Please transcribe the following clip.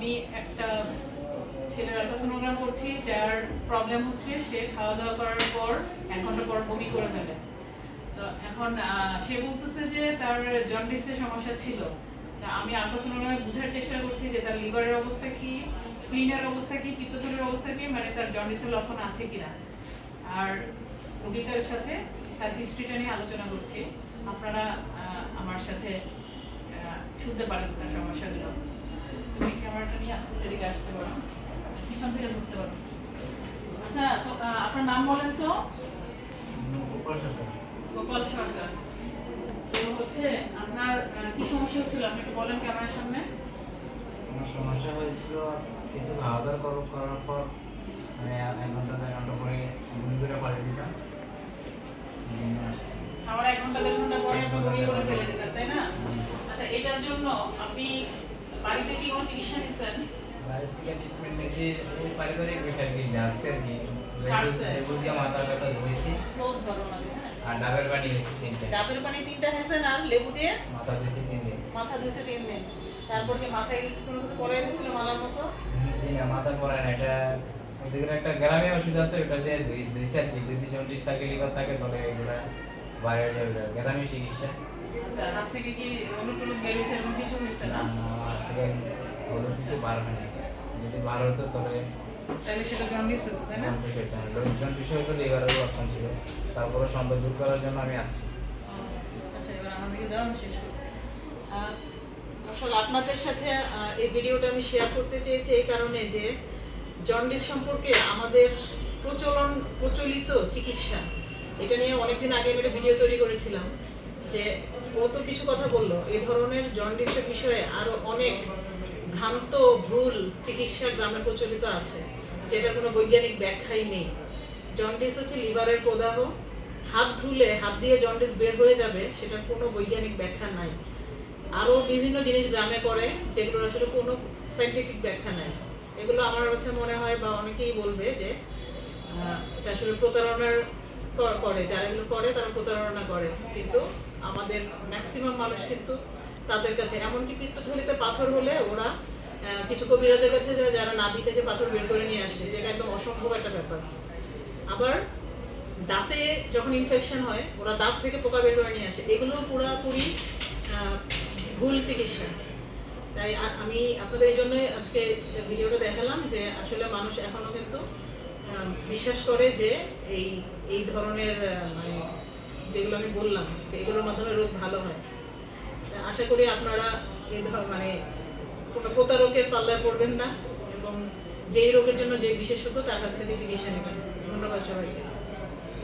আমি একটা ছেলের আলট্রাসোনোগ্রাম করছি, যার প্রবলেম হচ্ছে সে খাওয়া দাওয়া করার পর এক ঘণ্টা পর বমি করে ফেলে। তো এখন সে বলতেছে যে তার জন্ডিসের সমস্যা ছিল। তা আমি আলট্রাসোনোগ্রামে বোঝার চেষ্টা করছি যে তার লিভারের অবস্থা কি স্প্লিনের অবস্থা কি, পিত্তথলির অবস্থা কি মানে তার জন্ডিসের লক্ষণ আছে কিনা। আর রোগীটার সাথে তার হিস্ট্রিটা নিয়ে আলোচনা করছি। আপনারা আমার সাথে শুনতে পারেন তার সমস্যাগুলো। তুমি ক্যামেরাটা নিয়ে আস্তে আস্তে এদিকে আসতে পারো। পিছন থেকে ঢুকতে পারো। আচ্ছা তো আপনার নাম বলেন তো? গোপাল সরকার। তো হচ্ছে আপনার কি সমস্যা হচ্ছিল আপনি একটু বলেন ক্যামেরার সামনে। আমার সমস্যা হয়েছিল কিছু খাওয়া দাওয়া করার পর আমি এক এক ঘণ্টা দেড় ঘণ্টা পরে ঘুম করে পাঠিয়ে দিতাম খাওয়ার এক ঘণ্টা দেড় ঘণ্টা পরে আপনি বমি করে ফেলে দিতেন তাই না? আচ্ছা এটার জন্য আপনি বাড়িতে কি কোনো চিকিৎসা বাইরের থেকে ট্রিটমেন্ট নিয়েছি এই পারিবারিক বিষয় কি যাচ্ছে আর কি। ছাড়ছে। মাথা ব্যথা ধুয়েছি ক্লোজ ধরো না আর ডাবের পানি নিয়েছি তিনটে। ডাবের পানি তিনটা হেসেন আর লেবু দিয়ে? মাথা দিয়েছি তিন দিন। মাথা ধুয়েছে তিন দিন। তারপর কি মাথায় কোনো কিছু পরাই দিয়েছিল মালার মতো? জি না মাথা পড়ে না। এটা ওদিকে একটা গ্রামে ওষুধ আছে ওটা দিয়ে আর কি। যদি জন্ডিস থাকে লিভার থাকে তাহলে এগুলা বাইরে যাবে চিকিৎসা। আচ্ছা হাত থেকে কি হলুদ টলুদ বেরিয়েছে এরকম কিছু হয়েছে না? না, থেকে হলুদ কিছু বার হয়নি যদি বার হতো তাহলে তাহলে সেটা জন্ডিস হতো তাই না? জন্ডিস হতো না। লোকজন লিভারের লক্ষণ ছিল। তারপরে সন্দেহ দূর করার জন্য আমি আছি। আচ্ছা এবার আমাদেরকে দাও আমি শেষ আসলে আপনাদের সাথে এই ভিডিওটা আমি শেয়ার করতে চেয়েছি এই কারণে যে জন্ডিস সম্পর্কে আমাদের প্রচলন প্রচলিত চিকিৎসা। এটা নিয়ে অনেকদিন আগে আমি একটা ভিডিও তৈরি করেছিলাম যে ও তো কিছু কথা বলল। এই ধরনের জন্ডিসের বিষয়ে আরও অনেক ভ্রান্ত ভুল চিকিৎসা গ্রামে প্রচলিত আছে, যেটার কোনো বৈজ্ঞানিক ব্যাখ্যাই নেই। জন্ডিস হচ্ছে লিভারের প্রদাহ। হাত ধুলে, হাত দিয়ে জন্ডিস বের হয়ে যাবে, সেটার কোনো বৈজ্ঞানিক ব্যাখ্যা নাই। আরও বিভিন্ন জিনিস গ্রামে করে, যেগুলোর আসলে কোনো সাইন্টিফিক ব্যাখ্যা নাই। এগুলো আমার কাছে মনে হয় বা অনেকেই বলবে যে এটা আসলে প্রতারণার কর- যারা এগুলো করে তারা প্রতারণা করে। কিন্তু আমাদের ম্যাক্সিমাম মানুষ কিন্তু তাদের কাছে, এমনকি পিত্তথলিতে পাথর হলে ওরা কিছু কবিরাজের কাছে যারা নাভি থেকে পাথর বের করে নিয়ে আসে, যেটা একদম অসম্ভব একটা ব্যাপার। আবার দাঁতে যখন ইনফেকশন হয়, ওরা দাঁত থেকে পোকা বের করে নিয়ে আসে। এগুলো পুরোপুরি ভুল চিকিৎসা। তাই আমি আপনাদের এই জন্যই আজকে ভিডিওটা দেখালাম যে আসলে মানুষ এখনও কিন্তু বিশ্বাস করে যে এই এই ধরনের মানে যেগুলো আমি বললাম, যে এগুলোর মাধ্যমে রোগ ভালো হয়। আশা করি আপনারা এই ধর মানে কোনো প্রতারকের পাল্লায় পড়বেন না এবং যেই রোগের জন্য যে বিশেষজ্ঞ তার কাছ থেকে চিকিৎসা নেবেন। ধন্যবাদ সবাইকে।